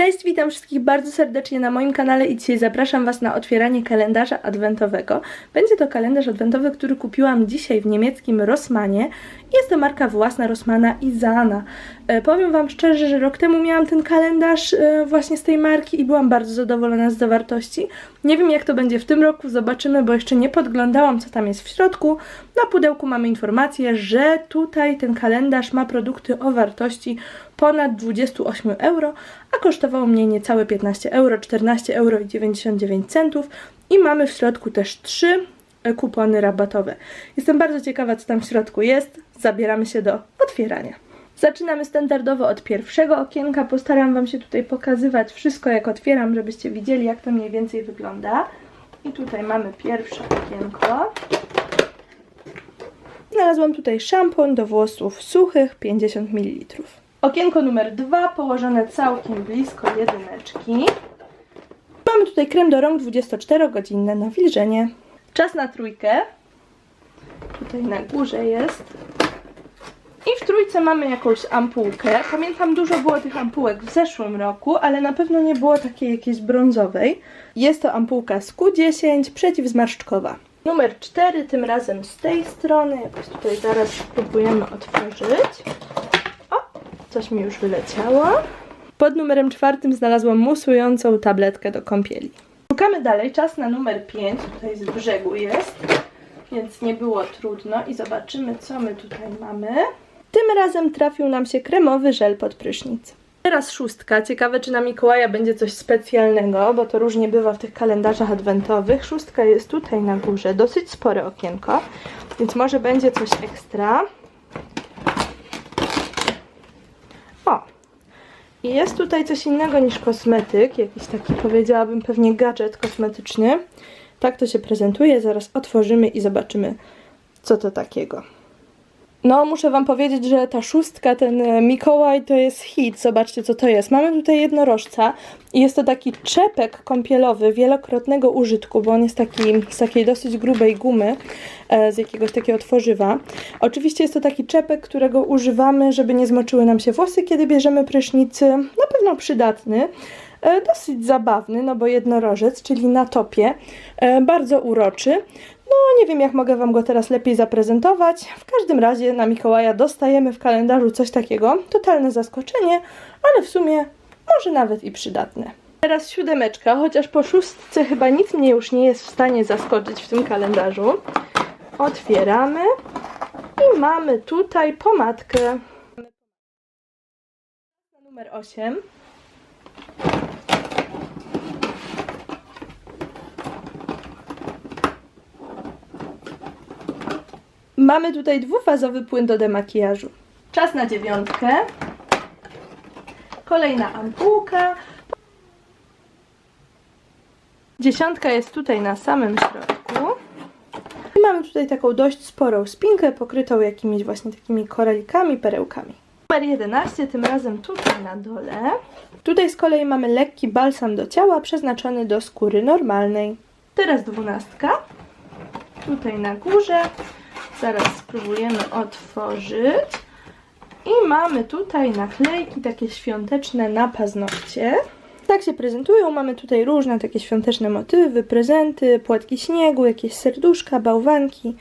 Cześć, witam wszystkich bardzo serdecznie na moim kanale i dzisiaj zapraszam Was na otwieranie kalendarza adwentowego. Będzie to kalendarz adwentowy, który kupiłam dzisiaj w niemieckim Rossmanie. Jest to marka własna Rossmana i Zana. E, powiem Wam szczerze, że rok temu miałam ten kalendarz e, właśnie z tej marki i byłam bardzo zadowolona z zawartości. Nie wiem jak to będzie w tym roku, zobaczymy, bo jeszcze nie podglądałam co tam jest w środku. Na pudełku mamy informację, że tutaj ten kalendarz ma produkty o wartości ponad 28 euro, a kosztował mnie niecałe 15 euro, 14 euro i 99 centów i mamy w środku też trzy e, kupony rabatowe. Jestem bardzo ciekawa, co tam w środku jest. Zabieramy się do otwierania. Zaczynamy standardowo od pierwszego okienka. Postaram Wam się tutaj pokazywać wszystko, jak otwieram, żebyście widzieli, jak to mniej więcej wygląda. I tutaj mamy pierwsze okienko. Znalazłam tutaj szampon do włosów suchych 50 ml. Okienko numer dwa położone całkiem blisko jedyneczki. Mamy tutaj krem do rąk 24-godzinne nawilżenie. Czas na trójkę. Tutaj na górze jest. I w trójce mamy jakąś ampułkę. Pamiętam, dużo było tych ampułek w zeszłym roku, ale na pewno nie było takiej jakiejś brązowej. Jest to ampułka z Q10 przeciwzmarszczkowa. Numer 4, tym razem z tej strony. Jakoś tutaj zaraz spróbujemy otworzyć. Coś mi już wyleciało. Pod numerem czwartym znalazłam musującą tabletkę do kąpieli. Szukamy dalej. Czas na numer 5. Tutaj z brzegu jest, więc nie było trudno. I zobaczymy, co my tutaj mamy. Tym razem trafił nam się kremowy żel pod prysznic. Teraz szóstka. Ciekawe, czy na Mikołaja będzie coś specjalnego, bo to różnie bywa w tych kalendarzach adwentowych. Szóstka jest tutaj na górze, dosyć spore okienko, więc może będzie coś ekstra. I jest tutaj coś innego niż kosmetyk, jakiś taki powiedziałabym pewnie gadżet kosmetyczny. Tak to się prezentuje, zaraz otworzymy i zobaczymy, co to takiego. No, muszę Wam powiedzieć, że ta szóstka, ten e, Mikołaj to jest hit. Zobaczcie, co to jest. Mamy tutaj jednorożca i jest to taki czepek kąpielowy wielokrotnego użytku, bo on jest taki, z takiej dosyć grubej gumy, e, z jakiegoś takiego tworzywa. Oczywiście jest to taki czepek, którego używamy, żeby nie zmoczyły nam się włosy, kiedy bierzemy prysznicy. Na pewno przydatny. E, Dosyć zabawny, no bo jednorożec, czyli na topie, bardzo uroczy. No, nie wiem, jak mogę Wam go teraz lepiej zaprezentować. W każdym razie na Mikołaja dostajemy w kalendarzu coś takiego. Totalne zaskoczenie, ale w sumie może nawet i przydatne. Teraz siódemeczka, chociaż po szóstce chyba nic mnie już nie jest w stanie zaskoczyć w tym kalendarzu. Otwieramy i mamy tutaj pomadkę. Numer 8. Mamy tutaj dwufazowy płyn do demakijażu. Czas na dziewiątkę. Kolejna ampułka. Dziesiątka jest tutaj na samym środku. I mamy tutaj taką dość sporą spinkę pokrytą jakimiś właśnie takimi koralikami, perełkami. Numer 11, tym razem tutaj na dole. Tutaj z kolei mamy lekki balsam do ciała przeznaczony do skóry normalnej. Teraz dwunastka. Tutaj na górze. Zaraz spróbujemy otworzyć. I mamy tutaj naklejki takie świąteczne na paznokcie. Tak się prezentują. Mamy tutaj różne takie świąteczne motywy, prezenty, płatki śniegu, jakieś serduszka, bałwanki.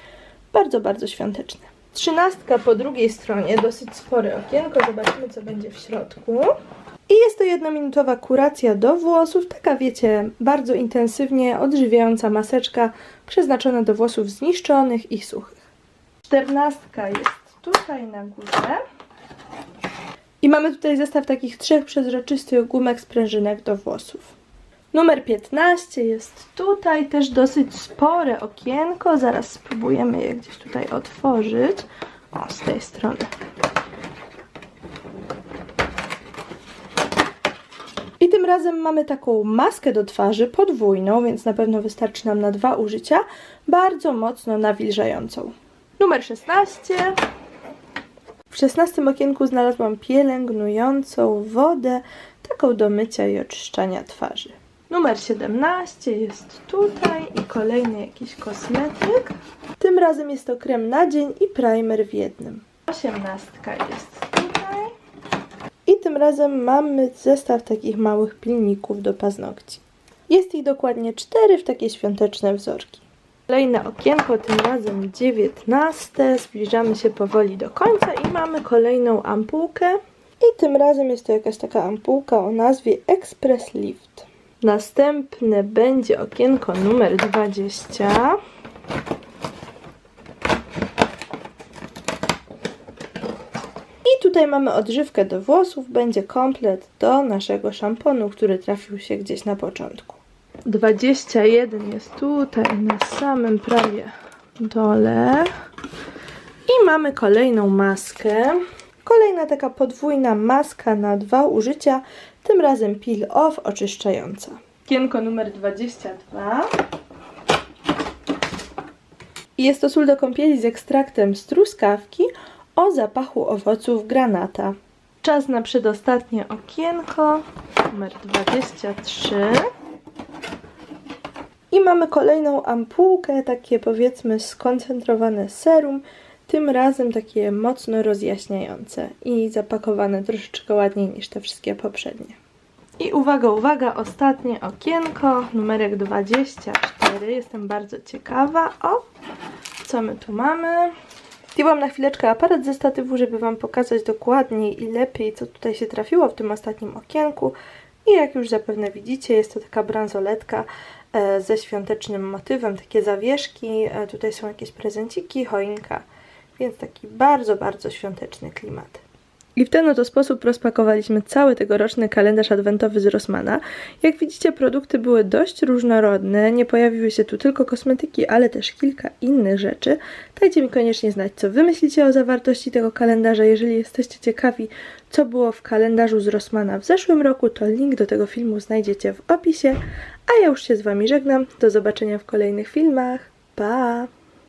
Bardzo, bardzo świąteczne. Trzynastka po drugiej stronie, dosyć spore okienko. Zobaczymy, co będzie w środku. I jest to jednominutowa kuracja do włosów, taka wiecie, bardzo intensywnie odżywiająca maseczka przeznaczona do włosów zniszczonych i suchych. Czternastka jest tutaj na górze. I mamy tutaj zestaw takich trzech przezroczystych gumek sprężynek do włosów. Numer 15 jest tutaj, też dosyć spore okienko. Zaraz spróbujemy je gdzieś tutaj otworzyć. O, z tej strony. I tym razem mamy taką maskę do twarzy podwójną, więc na pewno wystarczy nam na dwa użycia. Bardzo mocno nawilżającą. Numer 16. W 16 okienku znalazłam pielęgnującą wodę, taką do mycia i oczyszczania twarzy. Numer 17 jest tutaj i kolejny jakiś kosmetyk. Tym razem jest to krem na dzień i primer w jednym. 18 jest tutaj. I tym razem mamy zestaw takich małych pilników do paznokci. Jest ich dokładnie cztery w takie świąteczne wzorki. Kolejne okienko, tym razem 19. Zbliżamy się powoli do końca i mamy kolejną ampułkę. I tym razem jest to jakaś taka ampułka o nazwie Express Lift. Następne będzie okienko numer 20. I tutaj mamy odżywkę do włosów, będzie komplet do naszego szamponu, który trafił się gdzieś na początku. 21 jest tutaj na samym prawie dole. I mamy kolejną maskę. Kolejna taka podwójna maska na dwa użycia, tym razem peel off oczyszczająca. Kienko numer 22. I Jest to sól do kąpieli z ekstraktem z truskawki o zapachu owoców granata. Czas na przedostatnie okienko, numer 23. I mamy kolejną ampułkę, takie powiedzmy skoncentrowane serum, tym razem takie mocno rozjaśniające i zapakowane troszeczkę ładniej niż te wszystkie poprzednie. I uwaga, uwaga, ostatnie okienko, numerek 24. Jestem bardzo ciekawa. O, co my tu mamy? Zdjęłam na chwileczkę aparat ze statywu, żeby Wam pokazać dokładniej i lepiej, co tutaj się trafiło w tym ostatnim okienku. I jak już zapewne widzicie, jest to taka bransoletka ze świątecznym motywem, takie zawieszki. E, tutaj są jakieś prezenciki, choinka, więc taki bardzo, bardzo świąteczny klimat. I w ten oto sposób rozpakowaliśmy cały tegoroczny kalendarz adwentowy z Rossmana. Jak widzicie, produkty były dość różnorodne. Nie pojawiły się tu tylko kosmetyki, ale też kilka innych rzeczy. Dajcie mi koniecznie znać, co wy myślicie o zawartości tego kalendarza. Jeżeli jesteście ciekawi, co było w kalendarzu z Rossmana w zeszłym roku, to link do tego filmu znajdziecie w opisie. A ja już się z wami żegnam. Do zobaczenia w kolejnych filmach. Pa!